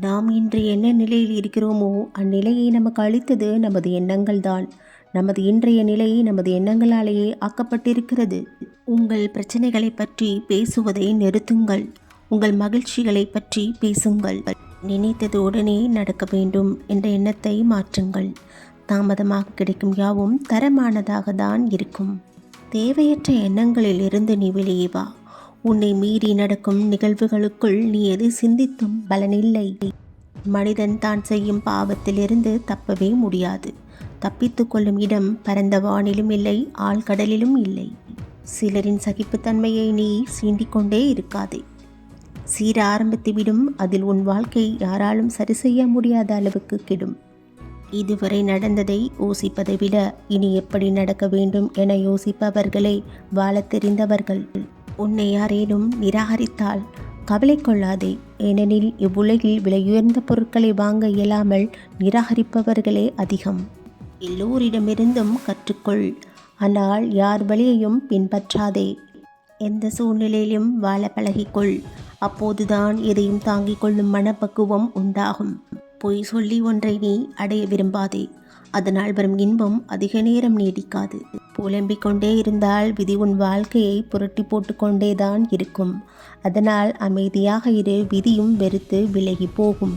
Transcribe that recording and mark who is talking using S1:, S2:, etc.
S1: நாம் இன்று என்ன நிலையில் இருக்கிறோமோ அந்நிலையை நமக்கு அளித்தது நமது எண்ணங்கள்தான். நமது இன்றைய நிலை நமது எண்ணங்களாலேயே ஆக்கப்பட்டிருக்கிறது. உங்கள் பிரச்சனைகளை பற்றி பேசுவதை நிறுத்துங்கள். உங்கள் மகிழ்ச்சிகளை பற்றி பேசுங்கள். நினைத்தது உடனே நடக்க வேண்டும் என்ற எண்ணத்தை மாற்றுங்கள். தாமதமாக கிடைக்கும் யாவும் தரமானதாக தான் இருக்கும். தேவையற்ற எண்ணங்களில் இருந்து நீ வெளியே வா. உன்னை மீறி நடக்கும் நிகழ்வுகளுக்குள் நீ எதை சிந்தித்தும் பலனில்லை. மனிதன் தான் செய்யும் பாவத்திலிருந்து தப்பவே முடியாது. தப்பித்து கொள்ளும் இடம் பரந்த வானிலும் இல்லை ஆழ்கடலிலும் இல்லை. சிலரின் சகிப்புத்தன்மையை நீ சீண்டிக்கொண்டே இருக்காதே. சீர ஆரம்பித்துவிடும் அதில் உன் வாழ்க்கை யாராலும் சரி செய்ய முடியாத அளவுக்கு கெடும். இதுவரை நடந்ததை யோசிப்பதை விட இனி எப்படி நடக்க வேண்டும் என யோசிப்பவர்களே வாழத் தெரிந்தவர்கள். உன்னை யாரேனும் நிராகரித்தால் கவலை கொள்ளாதே. ஏனெனில் இவ்வுலகில் விலையுயர்ந்த பொருட்களை வாங்க இயலாமல் நிராகரிப்பவர்களே அதிகம். எல்லோரிடமிருந்தும் கற்றுக்கொள். ஆனால் யார் வழியையும் பின்பற்றாதே. எந்த சூழ்நிலையிலும் வாழ பழகிக்கொள். அப்போதுதான் எதையும் தாங்கிக் கொள்ளும் மனப்பக்குவம் உண்டாகும். பொய் சொல்லி ஒன்றை நீ அடைய விரும்பாதே. அதனால் வரும் இன்பம் அதிக நேரம் நீடிக்காது. புலம்பிக் கொண்டே இருந்தால் விதி உன் வாழ்க்கையை புரட்டி போட்டுக்கொண்டேதான் இருக்கும். அதனால் அமைதியாக இரு விதியும் வெறுத்து விலகி போகும்.